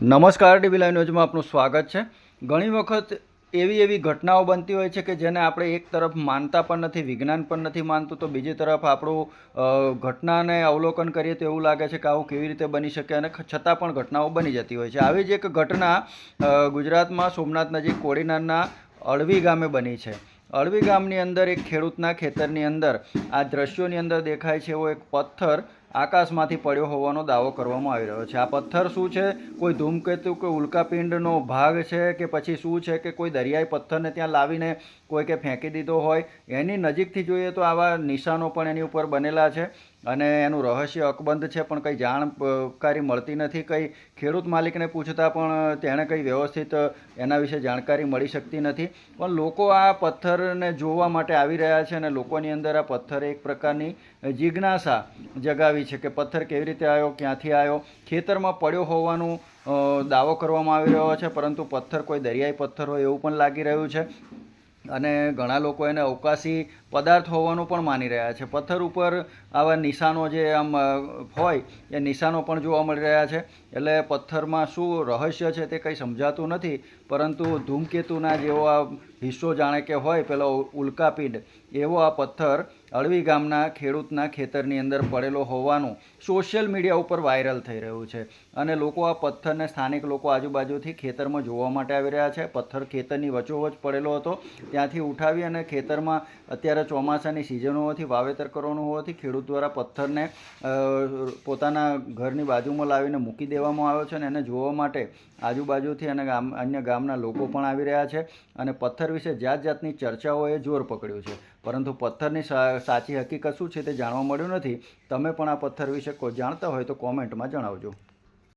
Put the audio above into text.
નમસ્કાર TV live ન્યૂઝમાં આપનું સ્વાગત છે. ઘણી વખત એવી એવી ઘટનાઓ બનતી હોય છે કે જેને આપણે એક તરફ માનતા પણ નથી, વિજ્ઞાન પણ નથી માનતું, તો બીજી તરફ આપણું ઘટનાને અવલોકન કરીએ તો એવું લાગે છે કે આવું કેવી રીતે બની શકે અને છતાં પણ ઘટનાઓ બની જતી હોય છે. આવી જ એક ઘટના ગુજરાતમાં સોમનાથ નજીક કોડીનારના અળવી ગામે બની છે. અળવી ગામની અંદર એક ખેડૂતના ખેતરની અંદર આ દ્રશ્યોની અંદર દેખાય છે એવો એક પથ્થર આકાશમાંથી પડ્યો હોવાનો દાવો કરવામાં આવી રહ્યો છે. આ પથ્થર શું છે? કોઈ ધૂમકેતુ કે ઉલ્કાપિંડનો ભાગ છે કે પછી શું છે કે કોઈ દરિયાઈ પથ્થરને ત્યાં લાવીને કોઈ કે ફેંકી દીધો હોય? એની નજીકથી જોઈએ તો આવા નિશાનો પણ એની ઉપર બનેલા છે. અને એનું રહસ્ય અકબંધ છે, પણ કંઈ જાણકારી મળતી નથી. કંઈ ખેડૂત માલિકને પૂછતા પણ તેણે કંઈ વ્યવસ્થિત એના વિશે જાણકારી મળી શકતી નથી. પણ લોકો આ પથ્થરને જોવા માટે આવી રહ્યા છે અને લોકોની અંદર આ પથ્થર એક પ્રકારની જિજ્ઞાસા જગાવી છે કે પથ્થર કેવી રીતે આવ્યો, ક્યાંથી આવ્યો? ખેતરમાં પડ્યો હોવાનું દાવો કરવામાં આવી રહ્યો છે, પરંતુ પથ્થર કોઈ દરિયાઈ પથ્થર હોય એવું પણ લાગી રહ્યું છે. અને ઘણા લોકો એને અવકાશી પદાર્થ હોવાનું પણ માની રહ્યા છે. પથ્થર ઉપર આવા નિશાનો જે આમ હોય, એ નિશાનો પણ જોવા મળી રહ્યા છે. એટલે પથ્થરમાં શું રહસ્ય છે તે કંઈ સમજાતું નથી, પરંતુ ધૂમકેતુના જેવો આ હિસ્સો જાણે કે હોય, પેલો ઉલ્કાપીંડ, એવો આ પથ્થર અળવી ગામના ખેડૂતના ખેતરની અંદર પડેલો હોવાનું સોશિયલ મીડિયા ઉપર વાયરલ થઈ રહ્યું છે. અને લોકો આ પથ્થરને સ્થાનિક લોકો આજુબાજુથી ખેતરમાં જોવા માટે આવી રહ્યા છે. પથ્થર ખેતરની વચ્ચોવચ પડેલો હતો. ત્યાંથી ઉઠાવી અને ખેતરમાં અત્યારે ચોમાસાની સિઝન હોવાથી વાવેતર કરવાનું હોવાથી ખેડૂત દ્વારા પથ્થરને પોતાના ઘરની બાજુમાં લાવીને મૂકી દેવામાં આવ્યો છે અને એને જોવા માટે આજુબાજુથી અને ગામ, અન્ય ગામના લોકો પણ આવી રહ્યા છે. અને પથ્થર વિશે જાત જાતની ચર્ચાઓએ જોર પકડ્યું છે. પરંતુ પથ્થરની સાચી હકીકત શું છે તે જાણવા મળ્યું નથી. તમે પણ આ પથ્થર વિશે કોઈ જાણતા હોય તો કોમેન્ટમાં જણાવજો.